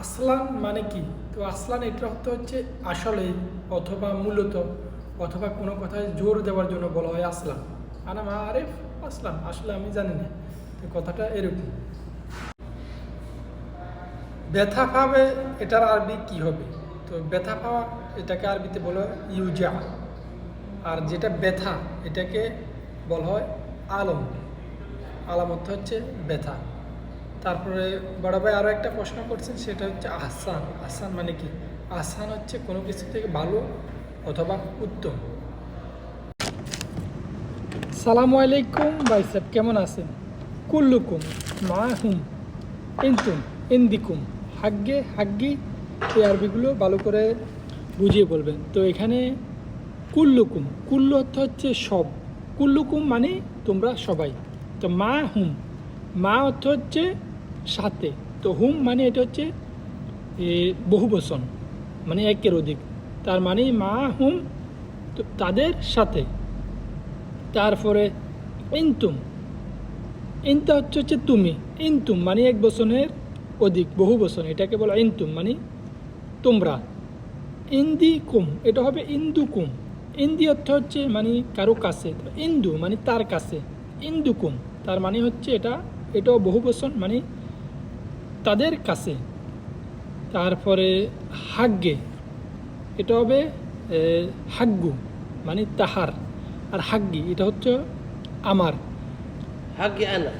আসলান মানে কি? তো আসলান এটা অর্থ হচ্ছে আসলে অথবা মূলত অথবা কোনো কথায় জোর দেওয়ার জন্য বলা হয় আসলাম। আনা মা আরেফ আসলাম, আসলে আমি জানি না। তো কথাটা এরকম। ব্যথা পাবে এটার আরবি কি হবে? তো ব্যথা পাওয়া এটাকে আরবিতে বলা হয় ইউজা। আর যেটা ব্যথা এটাকে বলা হয় আলম। আলামত হচ্ছে ব্যথা। তারপরে বড় ভাই আরও একটা প্রশ্ন করছেন, সেটা হচ্ছে আসান আসান মানে কি? আসান হচ্ছে কোনো কিছু থেকে ভালো অথবা উত্তম। সালামু আলাইকুম ভাই সাহেব, কেমন আছেন? কুল্লুকুম মা হুম ইন্তুম ইন্দিকুম হাগ্গে, হাগ্গি, এই আরবিগুলো ভালো করে বুঝিয়ে বলবেন। তো এখানে কুল্লুকুম, কুল্লু অর্থ হচ্ছে সব। কুল্লুকুম মানে তোমরা সবাই। তো মা হুম মা অর্থ হচ্ছে সাথে। তো হুম মানে এটা হচ্ছে বহু বচন মানে একের অধিক। তার মানে মা, হুম তাদের সাথে। তারপরে ইন্তুম। ইনতা হচ্ছে হচ্ছে তুমি। ইনতুম মানে এক বছরের অধিক বহু বছর এটাকে বলা ইনতুম মানে তোমরা। ইন্দি কুম এটা হবে ইন্দু কুম ইন্দি অর্থ হচ্ছে মানে কারও কাছে ইন্দু মানে তার কাছে। ইন্দু কুম তার মানে হচ্ছে এটা, এটাও বহু বছর মানে তাদের কাছে। তারপরে হাগ্গে। এটা হবে হাগ্গু মানে তাহার। আর হাগ্গি, এটা হচ্ছে আমার। হাগ্গি আনা